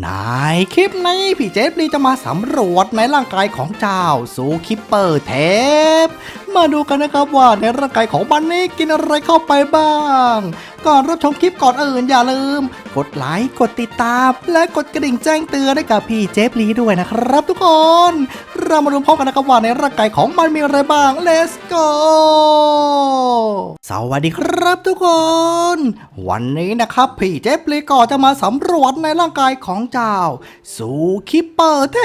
ในคลิปนี้พี่เจฟลีจะมาสำรวจในร่างกายของเจ้าซูคิปเปอร์เทป มาดูกันนะครับว่าในร่างกายของมันนี้กินอะไรเข้าไปบ้าง ก่อนรับชมคลิปก่อนอื่นอย่าลืม กดไลค์กดติดตาม และกดกระดิ่งแจ้งเตือนให้กับพี่เจฟลีด้วยนะครับทุกคน เรามาดูพร้อมกันนะครับว่าในร่างกายของมันมีอะไรบ้าง let's go สวัสดีครับทุกคน วันนี้นะครับพี่เจฟลีก็จะมาสำรวจในร่างกายของเจ้าซูคิปเปอร์เท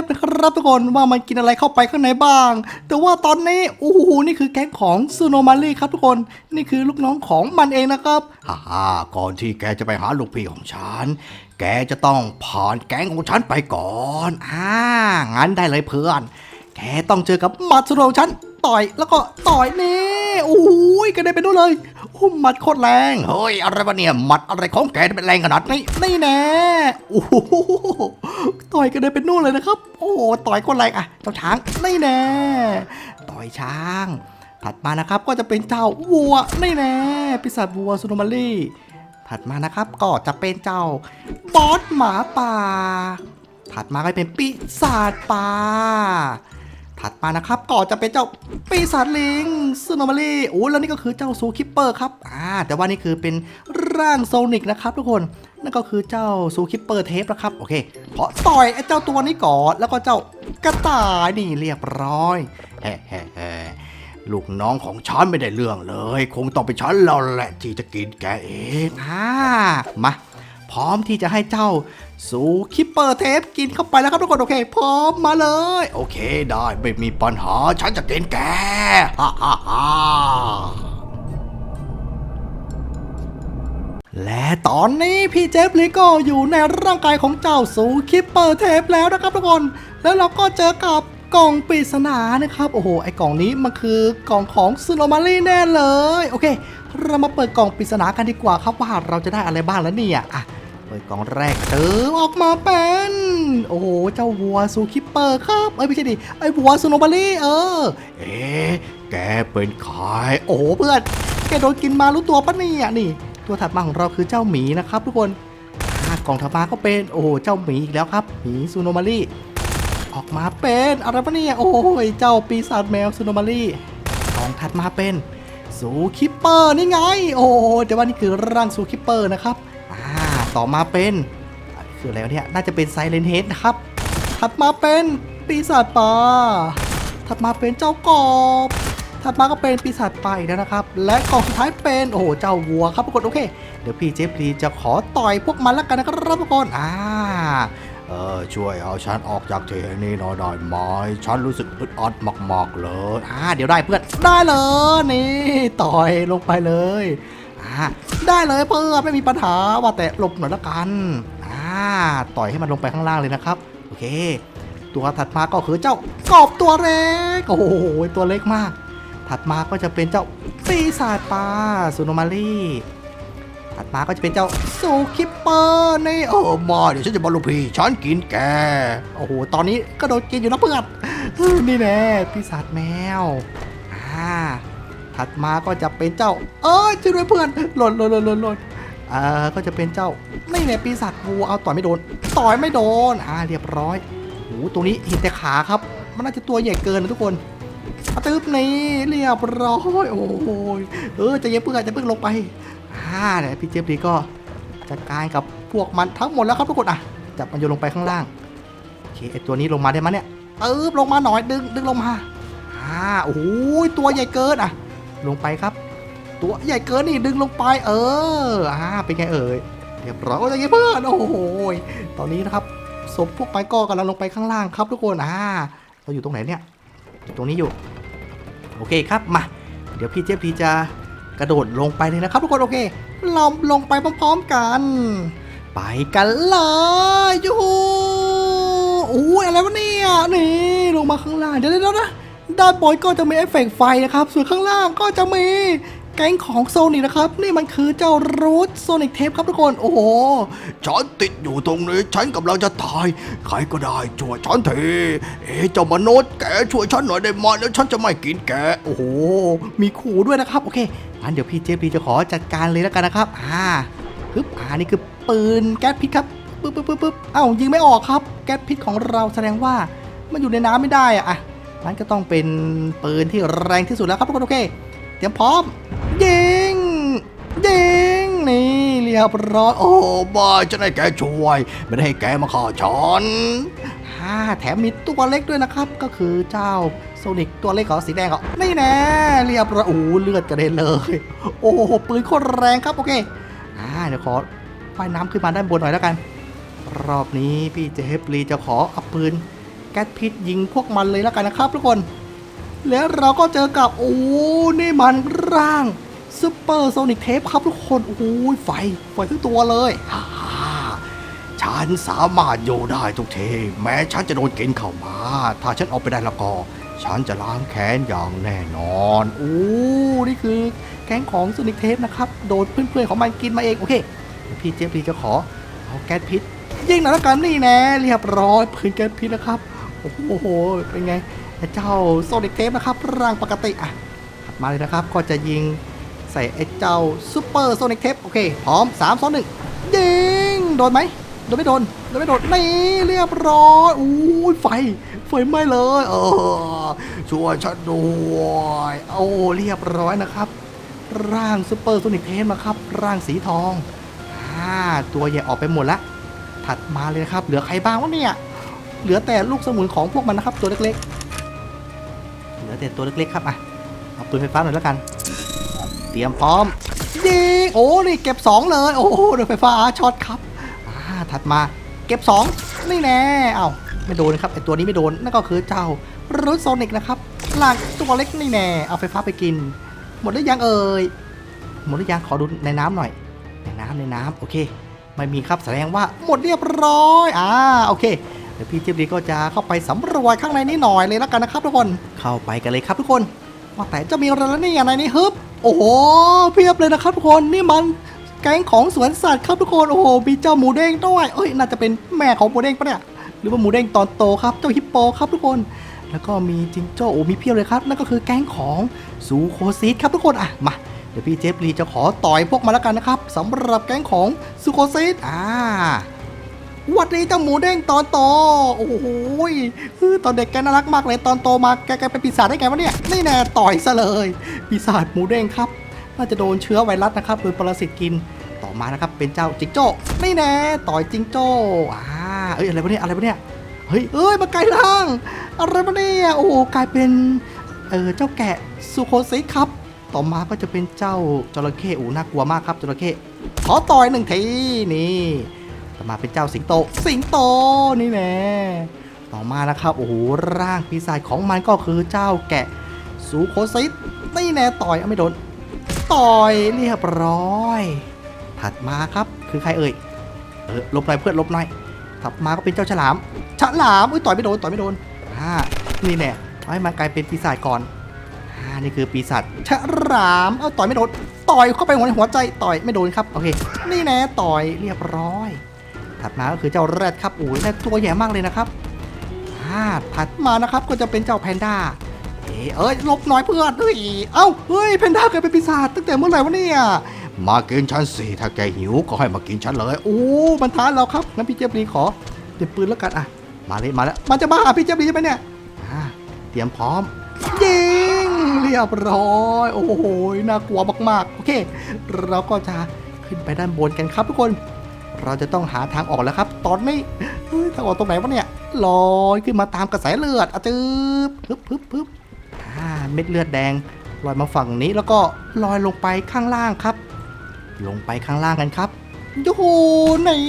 ปนะครับทุกคนว่ามันกินอะไรเข้าไปข้างในบ้าง แต่ว่าตอนนี้โอ้โหนี่คือแก๊งของซูโนมารีครับทุกคนนี่คือลูกน้องของมันเองนะครับฮ่าฮ่าก่อนที่แกจะไปหาลูกพี่ของฉัน แกจะต้องผ่านแก๊งของฉันไปก่อนอ่างั้นได้เลยเพื่อน แกต้องเจอกับมัดสุดของฉันต่อยแล้วก็ต่อยนี่โอ้ยกระเด็นไปนู่นเลยโอ้หมัดโคตรแรงเฮ้ยอะไรวะเนี่ยมัดอะไรของแกเป็นแรงขนาดนี้นี่แน่โอ้โหต่อยกระเด็นไปนู่นเลยนะครับ โอ้โหต่อยโคตรแรงอะเจ้าช้างนี่แน่ต่อยช้าง ถัดมานะครับก็จะเป็นเจ้าวัวนี่แน่ปีศาจวัวซูโนมารีถัดมานะครับก็จะเป็นเจ้าบอสหมาป่า ถัดมาก็เป็นปีศาจป่า ถัดมานะครับก็จะเป็นเจ้าปีศาจลิงซูโนมารีโอ้แล้วนี่ก็คือเจ้าซูคิปเปอร์ครับอ่าแต่ว่านี่คือเป็นร่างโซนิกนะครับทุกคนนั่นก็คือเจ้าซูคิปเปอร์เทปนะครับโอเคขอต่อยไอ้เจ้าตัวนี้ก่อนแล้วก็เจ้ากระต่ายนี่เรียบร้อยแฮ่แฮ่ ลูกน้องของฉันไม่ได้เรื่องเลย คงต้องเป็นฉันเราแหละที่จะกินแกเองอ่ามา พร้อมที่จะให้เจ้าซูคิปเปอร์เทปกินเข้าไปแล้วครับทุกคน โอเค พร้อมมาเลย โอเคได้ไม่มีปัญหา ฉันจะกินแกฮ่าฮ่าฮ่าและตอนนี้พี่เจฟลีก็อยู่ในร่างกายของเจ้าซูคิปเปอร์เทปแล้วนะครับทุกคน แล้วเราก็เจอกับ กล่องปริศนานะครับ โอ้โห ไอกล่องนี้มันคือกล่องของซูโนมารีแน่เลย โอเค เรามาเปิดกล่องปริศนากันดีกว่าครับว่าเราจะได้อะไรบ้างแล้วเนี่ยอะเปิดกล่องแรกเติมออกมาเป็น โอ้โห เจ้าวัวซูคิปเปอร์ครับ เอ้ยไม่ใช่ดิ ไอวัวซูโนบารีเออ เอ๊ะแกเป็นใครโอ้โหเพื่อน แกโดนกินมารู้ตัวปะเนี่ยนี่ ตัวถัดมาของเราคือเจ้าหมีนะครับทุกคนกล่องถัดมาก็เป็น โอ้โห เจ้าหมีอีกแล้วครับ หมีซูโนมารี ออกมาเป็นอะไรปะเนี่ย โอ้ย เจ้าปีศาจแมวซูโนมารีกล่องถัดมาเป็นซูคิปเปอร์นี่ไง โอ้แต่ว่านี่คือร่างซูคิปเปอร์นะครับ อ่า ต่อมาเป็นคืออะไรวเนี่ย น่าจะเป็นไซเลนเฮดนะครับ ถัดมาเป็นปีศาจป่า ถัดมาเป็นเจ้ากอบถัดมาก็เป็นปีศาจป่าอีกแล้วนะครับ และกองสุดท้ายเป็น โอ้โห เจ้าวัวครับทุกคนโอเค เดี๋ยวพี่เจฟรีจะขอต่อยพวกมันแล้วกันนะครับทุกคน อ่า เออช่วยเอาฉันออกจากที่นี้หน่อยได้ไหมฉันรู้สึกอึดอัดมากๆเลยอ่าเดี๋ยวได้เพื่อนได้เลยนี่ต่อยลงไปเลยอ่าได้เลยเพื่อนไม่มีปัญหาว่าแต่หลบหน่อยละกันอ่าต่อยให้มันลงไปข้างล่างเลยนะครับโอเค ตัวถัดมาก็คือเจ้ากอบตัวเล็กโอ้โหตัวเล็กมาก ถัดมาก็จะเป็นเจ้าปีศาจปลาซูโนมารี ถัดมาก็จะเป็นเจ้าซูคิปเปอร์นี่โอ้มาเดี๋ยวฉันจะบอลลูพีฉันกินแก โอ้โห ตอนนี้ก็โดนกินอยู่นะเพื่อนนี่แน่ปีศาจแมว อ่า ถัดมาก็จะเป็นเจ้า เอ้ยช่วยด้วยเพื่อน หล่นหล่นหล่นหล่นอ่า ก็จะเป็นเจ้านี่เนี่ยปีศาจวัวเอาต่อยไม่โดน ต่อยไม่โดน อ่า เรียบร้อยโอ้ตรงนี้เห็นแต่ขาครับ มันน่าจะตัวใหญ่เกินนะทุกคนตึ๊บนี่เรียบร้อย โอ้โหเออจะเย็นเพื่อนจะเพิ่งลงไป อ่าเนี่ยพี่เจฟดีก็จัดการกับพวกมันทั้งหมดแล้วครับทุกคนอะจับมันโยนลงไปข้างล่างโอเคไอตัวนี้ลงมาได้ไหมเนี่ยตึ๊บลงมาหน่อยดึงดึงลงมาอ่าโอ้โหตัวใหญ่เกินอะ ลงไปครับ ตัวใหญ่เกินนี่ดึงลงไป เอออ่าเป็นไงเอ่ยเรียบร้อยจะเงี้ยเพื่อนโอ้โหตอนนี้นะครับศพพวกไปก็กำลังลงไปข้างล่างครับทุกคนอ่าเราอยู่ตรงไหนเนี่ยตรงนี้อยู่ โอเคครับมา เดี๋ยวพี่เจฟพีจะ กระโดดลงไปเลยนะครับทุกคนโอเคลอมลงไปพร้อมๆกัน ไปกันเลยยูฮูโอ้ยอะไรวะเนี่ยนี่ลงมาข้างล่างเดี๋ยวเดี๋ยวนะด้านบนก็จะมีเอฟเฟกต์ไฟนะครับส่วนข้างล่างก็จะมี ก๊งของโซนิกนะครับ นี่มันคือเจ้ารูทโซนิกเทปครับทุกคน โอ้โห ฉันติดอยู่ตรงนี้ ฉันกำลังจะตาย ใครก็ได้ช่วยฉันทีเอ๊ะเจ้ามนุษย์แกช่วยฉันหน่อยได้ไหมแล้วฉันจะไม่กินแก โอ้โห มีขู่ด้วยนะครับ โอเคงั้นเดี๋ยวพี่เจฟพีจะขอจัดการเลยแล้วกันนะครับ อ่าปึ๊บอ่านี่คือปืนแก๊สพิษครับปึ๊บปึ๊บปึ๊บปึ๊บเอ้ายิงไม่ออกครับ แก๊สพิษของเราแสดงว่ามันอยู่ในน้ำไม่ได้อะอะนั้นก็ต้องเป็นปืนที่แรงที่สุดแล้วครับทุกคนโอเค เตรียมพร้อม ยิงนี่เรียบร้อยโอ้บายจะได้แกช่วย ไม่ได้ให้แกมาฆ่าฉันฮ่าแถมมีตัวเล็กด้วยนะครับ ก็คือเจ้าโซนิกตัวเล็กของสีแดงอะนี่แน่เรียบร้อยโอ้เลือดกระเด็นเลย โอ้โหปืนโคตรแรงครับโอเคอ่าเดี๋ยวขอว่ายน้ำขึ้นมาด้านบนหน่อยแล้วกัน รอบนี้พี่เจฟลีจะขอเอาปืนแก๊สพิษยิงพวกมันเลยแล้วกันนะครับทุกคน แล้วเราก็เจอกับโอ้นี่มันร่าง ซูเปอร์โซนิกเทปครับทุกคน โอ้โหไฟ ไฟทั้งตัวเลยฮ่าฉันสามารถอยู่ได้ทุกเทแม้ฉันจะโดนกินเข้ามา ถ้าฉันเอาไปได้ล้วก็ ฉันจะล้างแค้นอย่างแน่นอนโอ้นี่คือแก๊งของโซนิกเทปนะครับ โดนเพื่อนๆของมันกินมาเอง โอเคเดี๋ยวพี่เจฟลีจะขอเอาแก๊สพิษ ยิงหน่อยแล้วกันนี่แน่เรียบร้อยปืนแก๊สพิษนะครับ โอ้โห เป็นไงไอ้เจ้าโซนิกเทปนะครับ ร่างปกติอะถัดมาเลยนะครับ ก็จะยิง ใส่ไอ้เจ้าซูเปอร์โซนิกเทปโอเค พร้อม 3 2 1 ยิง โดนไหม โดนไม่โดน โดนไม่โดน นี่เรียบร้อยอู้ยไฟ ไฟไหม้เลย เออช่วยฉันด้วยโอ้เรียบร้อยนะครับ ร่างซูเปอร์โซนิกเทปนะครับ ร่างสีทองอ่าตัวใหญ่ออกไปหมดละ ถัดมาเลยนะครับ เหลือใครบ้างวะเนี่ย เหลือแต่ลูกสมุนของพวกมันนะครับ ตัวเล็กๆ เหลือแต่ตัวเล็กๆครับอะเอาปืนไฟฟ้าหน่อยแล้วกัน เตรียมพร้อมยิงโอ้นี่เก็บ 2 เลย โอ้โหโดนไฟฟ้าช็อตครับอ่าถัดมาเก็บ 2 นี่แน่เอ้าไม่โดนครับไอตัวนี้ไม่โดนนั่นก็คือเจ้ารูทโซนิกนะครับหลังตัวเล็กนี่แน่เอาไฟฟ้าไปกิน หมดหรือยังเอ่ยหมดหรือยังขอดูในน้ำหน่อย ในน้ำในน้ำโอเค ไม่มีครับแสดงว่าหมดเรียบร้อยอ่าโอเคเดี๋ยวพี่เจี๊ยบดีก็จะเข้าไปสำรวจข้างในนี้หน่อยเลยแล้วกันนะครับทุกคนเข้าไปกันเลยครับทุกคนว่าแต่จะมีอะไรแล้วเนี่ยในนี้ฮึบ โอ้โหเพียบเลยนะครับทุกคนนี่มันแก๊งของสวนสัตว์ครับทุกคนโอ้โหมีเจ้าหมูเด้งด้วยเอ้ยน่าจะเป็นแม่ของหมูเด้งปะเนี่ยหรือว่าหมูเด้งตอนโตครับเจ้าฮิปโปครับทุกคน แล้วก็มีจิงโจ้โอ้มีเพียบเลยครับนั่นก็คือแก๊งของซูโคซีดครับทุกคนอะมาเดี๋ยวพี่เจฟลีจะขอต่อยพวกมาแล้วกันนะครับสำหรับแก๊งของซูโคซีดอ่า วัดดีเจ้าหมูเด้งตอนโตโอ้โหยเอตอนเด็กแกน่ารักมากเลยตอนโตมาแกแกเป็นปีศาจได้ไงวะเนี่ยนี่แน่ต่อยซะเลยปีศาจหมูเด้งครับน่าจะโดนเชื้อไวรัสนะครับโดนปรสิตกินต่อมานะครับเป็นเจ้าจิงโจ้นี่แน่ต่อยจิงโจ้อ่าเอ้ยอะไรวะเนี่ยอะไรวะเนี่ยเฮ้ยเอ้ยมาไกลายร่างอะไรวะเนี่ยโอ้โหกลายเป็นเออเจ้าแกะซูโคซิครับ ต่อมาก็จะเป็นเจ้าจระเข้อูน่ากลัวมากครับจระเข้ขอต่อยหนึ่งทีนี่ ต่อมาเป็นเจ้าสิงโต สิงโตนี่แน่ต่อมานะครับโอ้โหร่างปีศาจของมันก็คือเจ้าแกะซูโคซิตนี่แน่ต่อยเอาไม่โดนต่อยเรียบร้อย ถัดมาครับคือใครเอ่ยเออลบหน่อยเพื่อนลบหน่อยถัดมาก็เป็นเจ้าฉลามฉลามอุ้ยต่อยไม่โดนต่อยไม่โดนอ่านี่แน่ให้มันกลายเป็นปีศาจก่อนอ่านี่คือปีศาจฉลามเอาต่อยไม่โดนต่อยเข้าไปหัวหัวใจต่อยไม่โดนครับโอเค นี่แน่ต่อยเรียบร้อย ถัดมาก็คือเจ้าแรดครับโอ้ยแรดตัวใหญ่มากเลยนะครับอ่าถัดมานะครับก็จะเป็นเจ้าแพนด้าเอ้ยเอ้ยลบน่อยเพื่อนเฮ้ยเอ้าเฮ้ยแพนด้ากลายเป็นปีศาจตั้งแต่เมื่อไหร่วะเนี่ยมากินฉันสิถ้าแกหิวก็ให้มากินฉันเลยโอ้มันท้าเราครับงั้นพี่เจี๊ยบรีขอเตรียมปืนแล้วกันอะมาเลยมาแล้วมันจะมาหาพี่เจี๊ยบรีใช่ไหมเนี่ยเตรียมพร้อมยิงเรียบร้อยโอ้โหน่ากลัวมากๆโอเค เราก็จะขึ้นไปด้านบนกันครับทุกคน เราจะต้องหาทางออกแล้วครับ ตอนนี้เฮ้ยทางออกตรงไหนวะเนี่ยลอยขึ้นมาตามกระแสเลือดอะจืบปึ๊บปึ๊บปึ๊บอ่าเม็ดเลือดแดงลอยมาฝั่งนี้แล้วก็ลอยลงไปข้างล่างครับ ลงไปข้างล่างกันครับยูหูนี่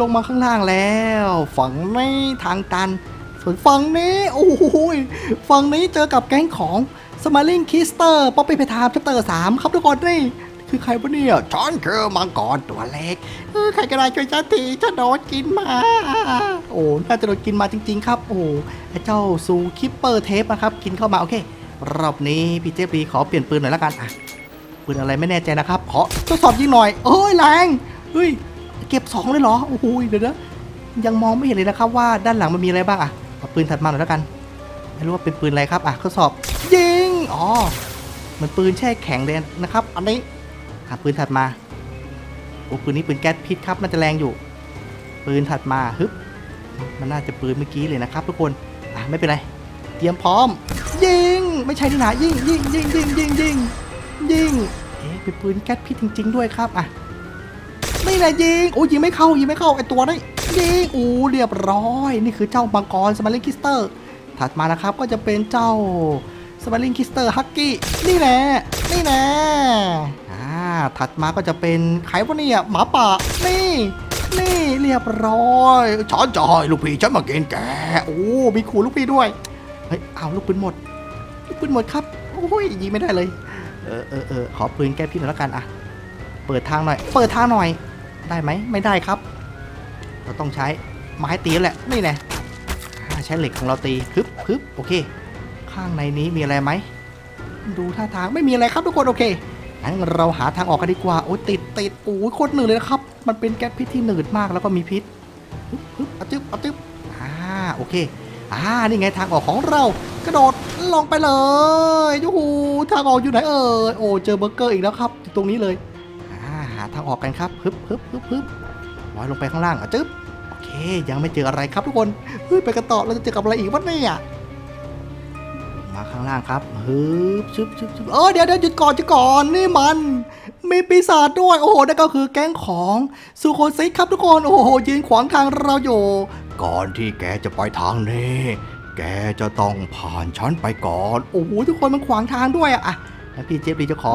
ลงมาข้างล่างแล้ว ฝั่งนี้ทางตัน ส่วนฝั่งนี้โอ้ยฝั่งนี้เจอกับแก๊งของสมา i ลิงคิสเตอร์ป๊อปปี้เพทามชัปเตอร์สามครับทุกคนนี่ คือใครวะเนี่ยฉันคือมังกรตัวเล็กเออใครก็ได้ช่วยฉันทีฉันโดนกินมา โอ้น่าจะโดนกินมาจริง ๆ ครับ โอ้ไอ้เจ้าซูคิปเปอร์เทปนะครับ กินเข้ามาโอเครอบนี้พี่เจฟรีขอเปลี่ยนปืนหน่อยละกันอะปืนอะไรไม่แน่ใจนะครับขอทดสอบยิงหน่อยเอ้ยแรงเฮ้ยเก็บสองเลยเหรอโอ้โหเดี๋ยวนะยังมองไม่เห็นเลยนะครับว่าด้านหลังมันมีอะไรบ้างอะเอาปืนถัดมาหน่อยแล้วกันไม่รู้ว่าเป็นปืนอะไรครับอะทดสอบยิงอ๋อมันปืนแช่แข็งเลยนะครับ อันนี้ อะปืนถัดมาโอ้ปืนนี้ปืนแก๊สพิษครับน่าจะแรงอยู่ ปืนถัดมาฮึบมันน่าจะปืนเมื่อกี้เลยนะครับ ทุกคนอะไม่เป็นไร เตรียมพร้อม ยิง ไม่ใช่นี่นะยิงยิงยิงยิงยิงยิงยิงเอ๊ะเป็นปืนแก๊สพิษจริง ๆ ด้วยครับอะนี่แหละยิงโอ้ยิงไม่เข้ายิงไม่เข้าไอตัวนี้ยิงโอ้เรียบร้อย นี่คือเจ้ามังกรสมาร์ลิงคิสเตอร์ ถัดมานะครับก็จะเป็นเจ้าสมาร์ลิงคิสเตอร์ฮักกี้นี่แหละนี่แหละ ถัดมาก็จะเป็นใครวะเนี่ยหมาป่า นี่ นี่เรียบร้อยช้อนจอยลูกพี่ฉันมาเกณฑ์แก โอ้ มีขู่ลูกพี่ด้วย เฮ้ย เอาลูกปืนหมด ลูกปืนหมดครับ โอ้ยยิงไม่ได้เลย เออเออเออขอปืนแก้พิษหน่อยแล้วกันอะเปิดทางหน่อย เปิดทางหน่อย ได้ไหม ไม่ได้ครับ เราต้องใช้ไม้ตีแหละ นี่แน่ใช้เหล็กของเราตีฮึบฮึบโอเค ข้างในนี้มีอะไรไหม ดูท่าทางไม่มีอะไรครับทุกคนโอเค งั้นเราหาทางออกกันดีกว่า โอ้ยติดติดโอ้ยโคตรหนืดเลยนะครับ มันเป็นแก๊สพิษที่หนืดมากแล้วก็มีพิษฮึบฮึบอะจึ๊บอะจึ๊บอ่าโอเคอ่านี่ไงทางออกของเรา กระโดดลงไปเลยยูหูทางออกอยู่ไหนเอ่ยโอ้เจอเบอร์เกอร์อีกแล้วครับอยู่ตรงนี้เลยอ่าหาทางออกกันครับฮึบฮึบฮึบฮึบลอยลงไปข้างล่างอะจึ๊บโอเค ยังไม่เจออะไรครับทุกคนเฮ้ยไปกันต่อเราจะเจอกับอะไรอีกวะเนี่ย มาข้างล่างครับฮึบชึบชึบชึบเออเดี๋ยวเดี๋ยวหยุดก่อนหยุดก่อนนี่มัน มีปีศาจด้วย โอ้โหนั่นก็คือแก๊งของซูโคซิครับทุกคน โอ้โหยืนขวางทางเราอยู่ ก่อนที่แกจะไปทางนี้ แกจะต้องผ่านฉันไปก่อน โอ้โหทุกคนมันขวางทางด้วยอะแล้วพี่เจฟดีจะขอ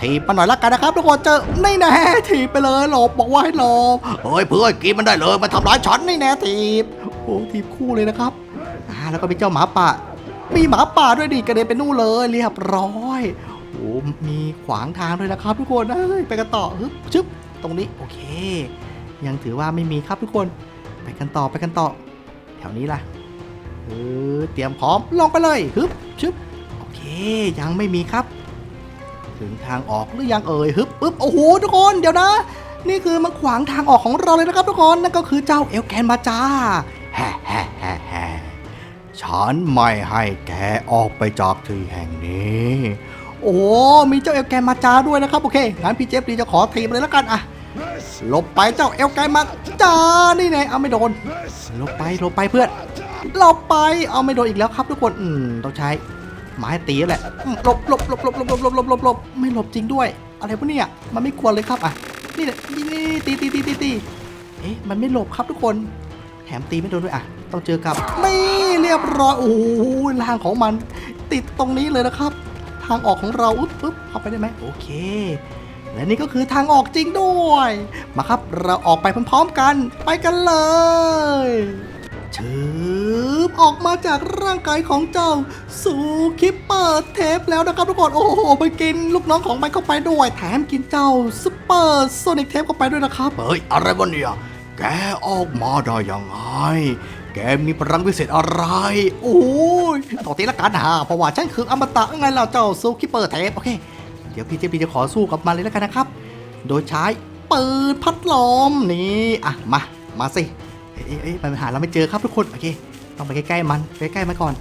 ถีบมาหน่อยละกันนะครับทุกคนเจอไม่แน่ถีบไปเลยหลบบอกว่าให้หลบเฮ้ยเพื่อนกินมันได้เลยมาทำร้ายฉันนี่แน่ถีบโอ้ถีบคู่เลยนะครับอ่าแล้วก็มีเจ้าหมาป่า มีหมาป่าด้วยดิกระเด็นไปนู่นเลยเรียบร้อยโอ้มีขวางทางด้วยนะครับทุกคนเอ้ยไปกันต่อฮึบชึบตรงนี้โอเค ยังถือว่าไม่มีครับทุกคน ไปกันต่อไปกันต่อ แถวนี้ล่ะเออเตรียมพร้อมลงไปเลยฮึบชึบโอเค ยังไม่มีครับ ถึงทางออกหรือยังเอ่ยฮึบปึ๊บโอ้โหทุกคนเดี๋ยวนะ นี่คือมันขวางทางออกของเราเลยนะครับทุกคนนั่นก็คือเจ้าเอลแกนมาจ้าแฮ่แฮ่แฮ่แฉันไม่ให้แกออกไปจากที่แห่งนี้ โอ้ มีเจ้าเอลแกนมาจ้าด้วยนะครับ โอเค งั้นพี่เจฟดีจะขอทีมเลยแล้วกันอะหลบไปเจ้าเอลแกนมาจ้านี่ไงเอาไม่โดน หลบไปหลบไปเพื่อน หลบไป เอาไม่โดนอีกแล้วครับทุกคน อืม ต้องใช้ไม้ตีแหละ หลบหลบหลบหลบหลบหลบหลบหลบหลบหลบไม่หลบจริงด้วย อะไรพวกนี่ยมันไม่ควรเลยครับอะ นี่แหละนี่นี่ตีตีตีตีตีเอ๊ะ มันไม่หลบครับทุกคน แถมตีไม่โดนด้วยอะ ต้องเจอกับไม่เรียบร้อยโอ้โหทางของมันติดตรงนี้เลยนะครับ ทางออกของเราอุ๊บปึ๊บเข้าไปได้ไหมโอเค และนี่ก็คือทางออกจริงด้วย มาครับเราออกไปพร้อมๆกัน ไปกันเลยชืบออกมาจากร่างกายของเจ้าสูคิปเปอร์เทปแล้วนะครับทุกคนโอ้โหไปกินลูกน้องของมันเข้าไปด้วย แถมกินเจ้าซุปเปอร์โซนิกเทปเข้าไปด้วยนะครับเฮ้ยอะไรวะเนี่ยแกออกมาได้ยังไง แกมีพลังวิเศษอะไร โอ้ยต่อตีละกันหาเพราะว่าฉันคืออมตะไงเราเจ้าซูคิปเปอร์เทปโอเค เดี๋ยวพี่เจพีจะขอสู้กับมันเลยแล้วกันนะครับ โดยใช้ปืนพัดลมนี่อะมา มาสิ เอ้ยเอ้ยเอ้ยมันหาเราไม่เจอครับทุกคน โอเค ต้องไปใกล้ๆมันใกล้ๆมันก่อน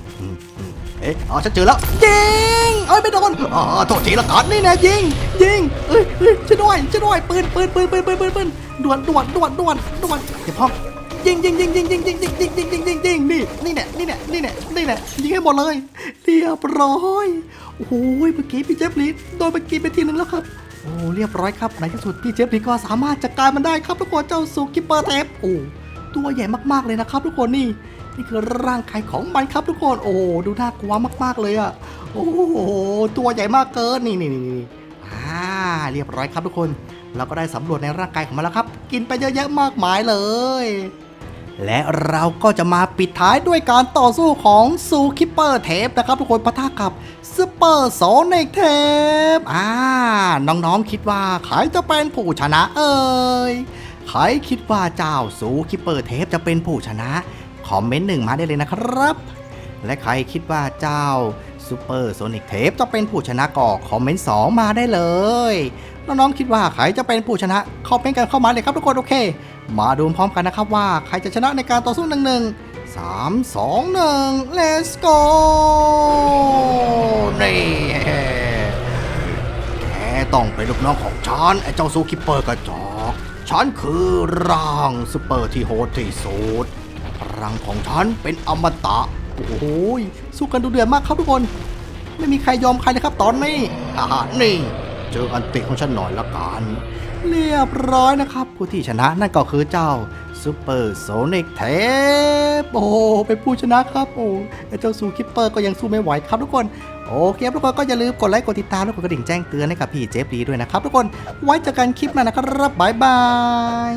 เอ๊ะอ๋อฉันเจอแล้วยิงเอ้ยไม่โดนอ๋อโทษทีละกันนี่นะยิงยิงเอ้ยเอ้ยช่วยด้วยช่วยด้วยปืนปืนปืนปืนปืนปืนปืนด่วนด่วนด่วนด่วนด่วนเดี๋ยวพ่อ ยิงยิงยิงยิงยิงยิงยิงยิงยิงยิงยิงยิงนี่นี่แหละนี่แหละนี่แหละนี่แหละยิงให้หมดเลยเรียบร้อยโอ้โหเมื่อกี้พี่เจฟลีโดนไปกินไปทีนึงแล้วครับโอ้เรียบร้อยครับในที่สุดพี่เจฟลีก็สามารถจัดการมันได้ครับทุกคนเจ้าซูคิปเปอร์เทปโอ้ตัวใหญ่มากๆเลยนะครับทุกคนนี่นี่คือร่างกายของมันครับทุกคนโอ้ดูน่ากลัวมากๆเลยอะโอ้โหตัวใหญ่มากเกินนี่นี่นี่นี่อ่าเรียบร้อยครับทุกคน เราก็ได้สำรวจในร่างกายของมันแล้วครับ กินไปเยอะแยะมากมายเลย และเราก็จะมาปิดท้ายด้วยการต่อสู้ของซูคิปเปอร์เทปนะครับทุกคนปะทะกับซูเปอร์โซนิกเทปอ่า น้องๆคิดว่าใครจะเป็นผู้ชนะเอ่ยใครคิดว่าเจ้าซูคิปเปอร์เทปจะเป็นผู้ชนะ คอมเมนต์หนึ่งมาได้เลยนะครับ และใครคิดว่าเจ้าซูเปอร์โซนิกเทปจะเป็นผู้ชนะก็คอมเมนต์สองมาได้เลย น้องๆคิดว่าใครจะเป็นผู้ชนะคอมเมนต์กันเข้ามาเลยครับทุกคนโอเค มาดูพร้อมกันนะครับว่าใครจะชนะในการต่อสู้หนึ่งหนึ่งสามสองหนึ่ง let's go นี่แกต้องเป็นลูกน้องของฉันไอ้เจ้าซูคิปเปอร์กระจอกฉันคือร่างซูเปอร์ที่โหดที่สุดพลังของฉันเป็นอมตะ โอ้โหสู้กันดูเดือดมากครับทุกคน ไม่มีใครยอมใครเลยครับตอนนี้อ่านี่ เจออันติของฉันหน่อยละกันเรียบร้อยนะครับ ผู้ที่ชนะนั่นก็คือเจ้าซูเปอร์โซนิกเทปโอ้เป็นผู้ชนะครับโอ้ไอ้เจ้าซูคิปเปอร์ก็ยังสู้ไม่ไหวครับทุกคนโอเคครับทุกคนก็อย่าลืมกดไลค์กดติดตามและกดกระดิ่งแจ้งเตือนให้กับพี่เจฟดีด้วยนะครับทุกคนไว้เจอกันคลิปหน้านะครับบ๊ายบาย